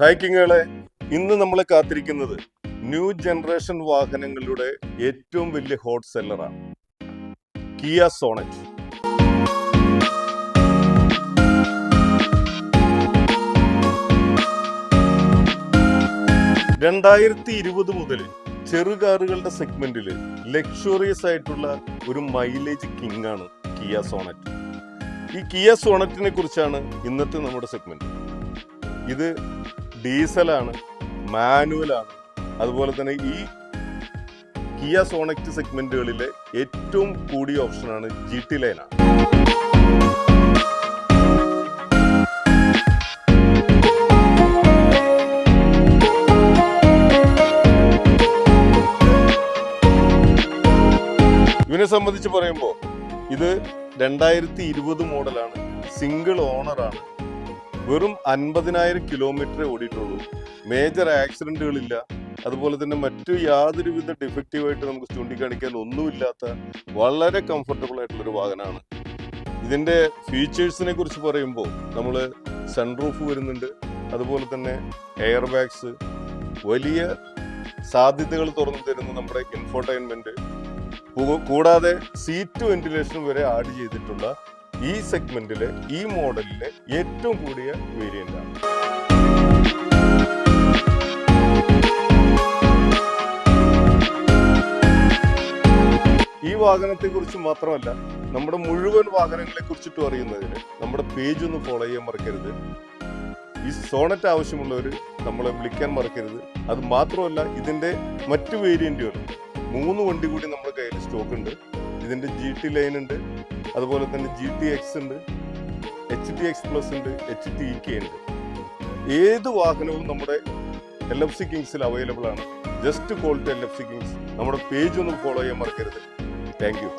ഹൈക്കിങ്ങുകളെ ഇന്ന് നമ്മൾ കാത്തിരിക്കുന്നത് ന്യൂ ജനറേഷൻ വാഹനങ്ങളുടെ ഏറ്റവും വലിയ ഹോട്ട് സെല്ലറാണ്. Kia Sonet. രണ്ടായിരത്തി ഇരുപത് മുതൽ ചെറുകാറുകളുടെ സെഗ്മെന്റിൽ ലക്ഷറിയസ് ആയിട്ടുള്ള ഒരു മൈലേജ് കിങ് ആണ് കിയ സോണറ്റ്. ഈ കിയ സോണറ്റിനെ കുറിച്ചാണ് ഇന്നത്തെ നമ്മുടെ സെഗ്മെന്റ്. ഇത് ഡീസലാണ് മാനുവലാണ്. അതുപോലെ തന്നെ ഈ കിയ സോണക്റ്റ് സെഗ്മെന്റുകളിലെ ഏറ്റവും കൂടിയ ഓപ്ഷനാണ് ജി ടി ലൈനാണ് ഇതിനെ സംബന്ധിച്ച് പറയുമ്പോൾ ഇത് രണ്ടായിരത്തി ഇരുപത് മോഡലാണ് സിംഗിൾ ഓണറാണ്. വെറും അൻപതിനായിരം കിലോമീറ്റർ ഓടിയിട്ടുള്ളൂ. മേജർ ആക്സിഡന്റുകളില്ല അതുപോലെ തന്നെ മറ്റു യാതൊരുവിധ ഡിഫക്റ്റീവായിട്ട് നമുക്ക് ചൂണ്ടിക്കാണിക്കാൻ ഒന്നുമില്ലാത്ത വളരെ കംഫർട്ടബിൾ ആയിട്ടുള്ള ഒരു വാഹനമാണ്. ഇതിന്റെ ഫീച്ചേഴ്സിനെ കുറിച്ച് പറയുമ്പോൾ നമ്മൾ സൺറൂഫ് വരുന്നുണ്ട്. അതുപോലെ തന്നെ എയർ ബാഗ്സ് വലിയ സാധ്യതകൾ തുറന്നു തരുന്ന നമ്മുടെ ഇൻഫോർടൈൻമെന്റ് കൂടാതെ സീറ്റ് വെന്റിലേഷൻ വരെ ആഡ് ചെയ്തിട്ടുള്ള ഈ സെഗ്മെന്റിലെ ഈ മോഡലിലെ ഏറ്റവും കൂടിയ വേരിയന്റ് ആണ്. ഈ വാഹനത്തെ കുറിച്ച് മാത്രമല്ല നമ്മുടെ മുഴുവൻ വാഹനങ്ങളെ കുറിച്ചിട്ടും അറിയുന്നതിന് നമ്മുടെ പേജ് ഒന്ന് ഫോളോ ചെയ്യാൻ മറക്കരുത്. ഈ സോണറ്റ് ആവശ്യമുള്ളവർ നമ്മളെ വിളിക്കാൻ മറക്കരുത്. അത് മാത്രമല്ല ഇതിന്റെ മറ്റു വേരിയന്റുകൾ മൂന്ന് വണ്ടി കൂടി നമ്മുടെ കയ്യിൽ സ്റ്റോക്ക് ഉണ്ട്. ഇതിന്റെ ജി ടി ലൈൻ ഉണ്ട്. അതുപോലെ തന്നെ ജി ടി എക്സ് ഉണ്ട് എച്ച് ടി എക്സ് പ്ലസ് ഉണ്ട് എച്ച് ടി കെ ഉണ്ട്. ഏത് വാഹനവും നമ്മുടെ എൽ എഫ് സി കിങ്സിൽ അവൈലബിൾ ആണ്. Just call to L F C Kings നമ്മുടെ പേജ് ഒന്ന് ഫോളോ ചെയ്യാൻ മറക്കരുത്. Thank you